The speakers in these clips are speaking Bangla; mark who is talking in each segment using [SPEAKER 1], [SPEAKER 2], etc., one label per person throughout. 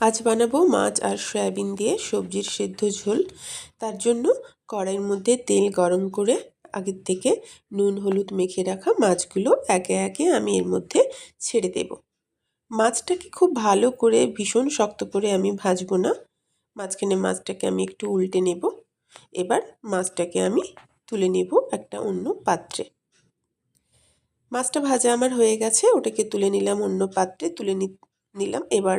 [SPEAKER 1] আজ বানাবো মাছ আর সয়াবিন দিয়ে সবজির সেদ্ধ ঝোল। তার জন্য কড়াইয়ের মধ্যে তেল গরম করে আগের থেকে নুন, হলুদ মেখে রাখা মাছগুলো একে একে আমি এর মধ্যে ছেড়ে দেব। মাছটাকে খুব ভালো করে ভীষণ শক্ত করে আমি ভাজবো না। মাঝখানে মাছটাকে আমি একটু উল্টে নেব। এবার মাছটাকে আমি তুলে নেব একটা অন্য পাত্রে। মাছটা ভাজা আমার হয়ে গেছে, ওটাকে তুলে নিলাম অন্য পাত্রে, তুলে নিলাম। এবার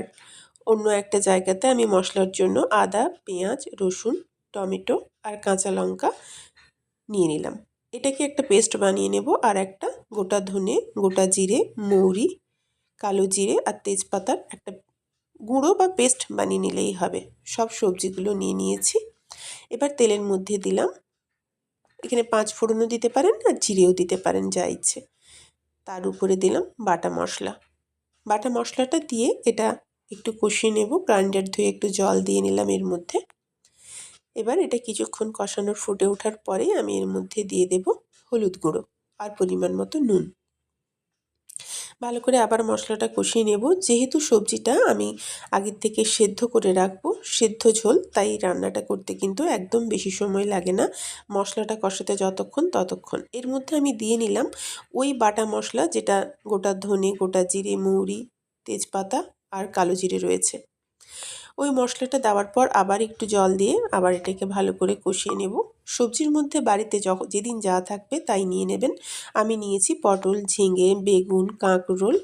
[SPEAKER 1] অন্য একটা জায়গাতে আমি মশলার জন্য আদা, পেঁয়াজ, রসুন, টমেটো আর কাঁচা লঙ্কা নিয়ে নিলাম। এটাকে একটা পেস্ট বানিয়ে নেব আর একটা গোটা ধনে, গোটা জিরে, মৌরি, কালো জিরে আর তেজপাতার একটা গুঁড়ো বা পেস্ট বানিয়ে নিলেই হবে। সব সবজিগুলো নিয়ে নিয়েছি। এবার তেলের মধ্যে দিলাম, এখানে পাঁচ ফোড়নও দিতে পারেন আর জিরেও দিতে পারেন যা ইচ্ছে। তার উপরে দিলাম বাটা মশলা। বাটা মশলাটা দিয়ে এটা একটু কষিয়ে নেব, গ্রাইন্ডার ধুয়ে একটু জল দিয়ে নিলাম এর মধ্যে। এবার এটা কিছুক্ষণ কষানোর ফুটে ওঠার পরে আমি এর মধ্যে দিয়ে দেব হলুদ গুঁড়ো আর পরিমাণ মতো নুন। ভালো করে আবার মশলাটা কষিয়ে নেব। যেহেতু সবজিটা আমি আগের থেকে সেদ্ধ করে রাখব, সেদ্ধ ঝোল, তাই রান্নাটা করতে কিন্তু একদম বেশি সময় লাগে না। মশলাটা কষাতে যতক্ষণ ততক্ষণ। এর মধ্যে আমি দিয়ে নিলাম ওই বাটা মশলা, যেটা গোটা ধনে, গোটা জিরে, মৌরি, তেজপাতা আর কালো জিরে রয়েছে। ওই মশলাটা দেওয়ার পর আবার একটু জল দিয়ে আবার এটাকে ভালো করে কষিয়ে নেব। সবজির মধ্যে বাড়িতে যখন যেদিন যা থাকবে তাই নিয়ে নেবেন। আমি নিয়েছি পটল, ঝিঙে, বেগুন, কাঁকরোল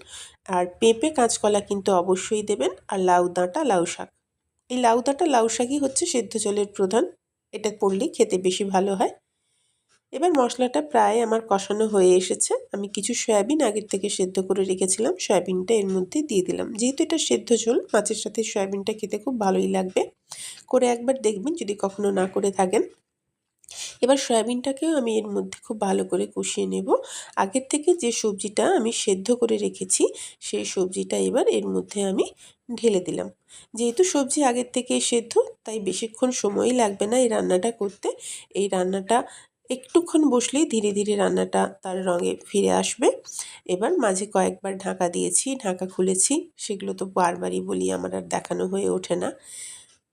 [SPEAKER 1] আর পেঁপে, কাঁচকলা কিন্তু অবশ্যই দেবেন। আর লাউ ডাঁটা, লাউ শাক। এই লাউ ডাঁটা, লাউ শাকই হচ্ছে সেদ্ধ জলের প্রধান। এটা পড়লেই খেতে বেশি ভালো হয়। এবার মশলাটা প্রায় আমার কষানো হয়ে এসেছে। আমি কিছু সয়াবিন আগের থেকে সেদ্ধ করে রেখেছিলাম। সয়াবিনটা এর মধ্যে দিয়ে দিলাম। যেহেতু এটা সেদ্ধ ঝোল, মাছের সাথে সয়াবিনটা খেতে খুব ভালোই লাগবে। করে একবার দেখবেন যদি কখনো না করে থাকেন। এবার সয়াবিনটাকেও আমি এর মধ্যে খুব ভালো করে কষিয়ে নেব। আগের থেকে যে সবজিটা আমি সেদ্ধ করে রেখেছি, সেই সবজিটা এবার এর মধ্যে আমি ঢেলে দিলাম। যেহেতু সবজি আগের থেকে সেদ্ধ, তাই বেশিক্ষণ সময়ই লাগবে না এই রান্নাটা করতে। এই রান্নাটা একটুক্ষণ বসলেই ধীরে ধীরে রান্নাটা তার রঙে ফিরে আসবে। এবার মাঝে কয়েকবার ঢাকা দিয়েছি, ঢাকা খুলেছি। সেগুলো তো বারবারই বলি, আমার আর দেখানো হয়ে ওঠে না।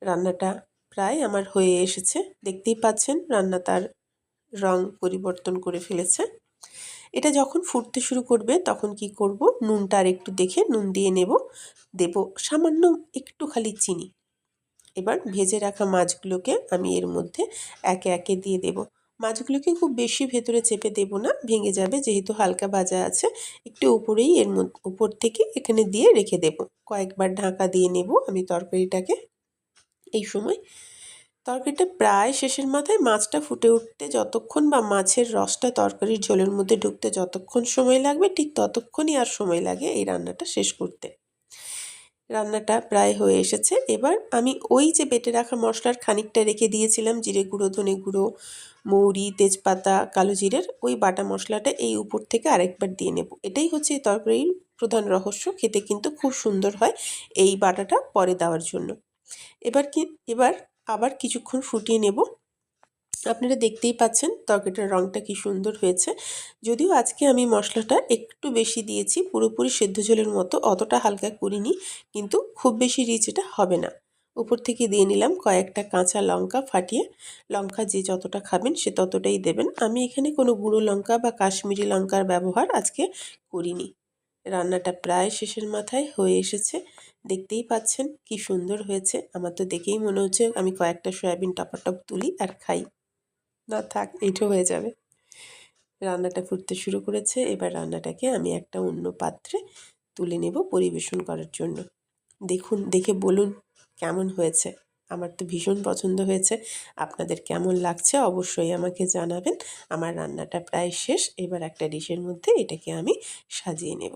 [SPEAKER 1] রান্নাটা প্রায় আমার হয়ে এসেছে। দেখতেই পাচ্ছেন, রান্না তার রং পরিবর্তন করে ফেলেছে। এটা যখন ফুটতে শুরু করবে, তখন কি করব? নুনটা আর একটু দেখে নুন দিয়ে নেব। দেব সামান্য একটু খালি চিনি। এবার ভেজে রাখা মাছগুলোকে আমি এর মধ্যে একে একে দিয়ে দেব। মাছগুলোকে খুব বেশি ভেতরে চেপে দেব না, ভেঙে যাবে যেহেতু হালকা ভাজা আছে। একটু উপরেই এর উপর থেকে এখানে দিয়ে রেখে দেব। কয়েকবার ঢাকা দিয়ে নেব আমি তরকারিটাকে। এই সময় তরকারিটা প্রায় শেষের মাথায় মাছটা ফুটে উঠতে যতক্ষণ বা মাছের রসটা তরকারির ঝোলের মধ্যে ঢুকতে যতক্ষণ সময় লাগবে, ঠিক ততক্ষণই আর সময় লাগে এই রান্নাটা শেষ করতে। রান্নাটা প্রায় হয়ে এসেছে। এবার আমি ওই যে বেটে রাখা মশলার খানিকটা রেখে দিয়েছিলাম, জিরে গুঁড়ো, ধনে গুঁড়ো, মৌরি, তেজপাতা, কালো জিরের, ওই বাটা মশলাটা এই উপর থেকে আরেকবার দিয়ে নেব। এটাই হচ্ছে এই তরকারির প্রধান রহস্য। খেতে কিন্তু খুব সুন্দর হয় এই বাটাটা পরে দেওয়ার জন্য। এবার কি, এবার আবার কিছুক্ষণ ফুটিয়ে নেব। আপনারা দেখতেই পাচ্ছেন তরকারিটার রঙটা কি সুন্দর হয়েছে। যদিও আজকে আমি মশলাটা একটু বেশি দিয়েছি, পুরোপুরি সেদ্ধ ঝোলের মতো অতটা হালকা করিনি, কিন্তু খুব বেশি রিচ এটা হবে না। উপর থেকে দিয়ে নিলাম কয়েকটা কাঁচা লঙ্কা ফাটিয়ে, লঙ্কা যে যতটা খাবেন সে ততটাই দেবেন। আমি এখানে কোনো গুঁড়ো লঙ্কা বা কাশ্মীরি লঙ্কার ব্যবহার আজকে করিনি। রান্নাটা প্রায় শেষের মাথায় হয়ে এসেছে, দেখতেই পাচ্ছেন কি সুন্দর হয়েছে। আমার তো দেখেই মনে হচ্ছে আমি কয়েকটা সয়াবিন টপাটপ তুলি আর খাই। না, থাক এইটা হয়ে যাবে। রান্নাটা ফুটতে শুরু করেছে, এবার রান্নাটাকে আমি একটা অন্য পাত্রে তুলে নেব পরিবেশন করার জন্য। দেখুন, দেখে বলুন কেমন হয়েছে। আমার তো ভীষণ পছন্দ হয়েছে। আপনাদের কেমন লাগছে অবশ্যই আমাকে জানাবেন। আমার রান্নাটা প্রায় শেষ, এবার একটা ডিশের মধ্যে এটাকে আমি সাজিয়ে নেব।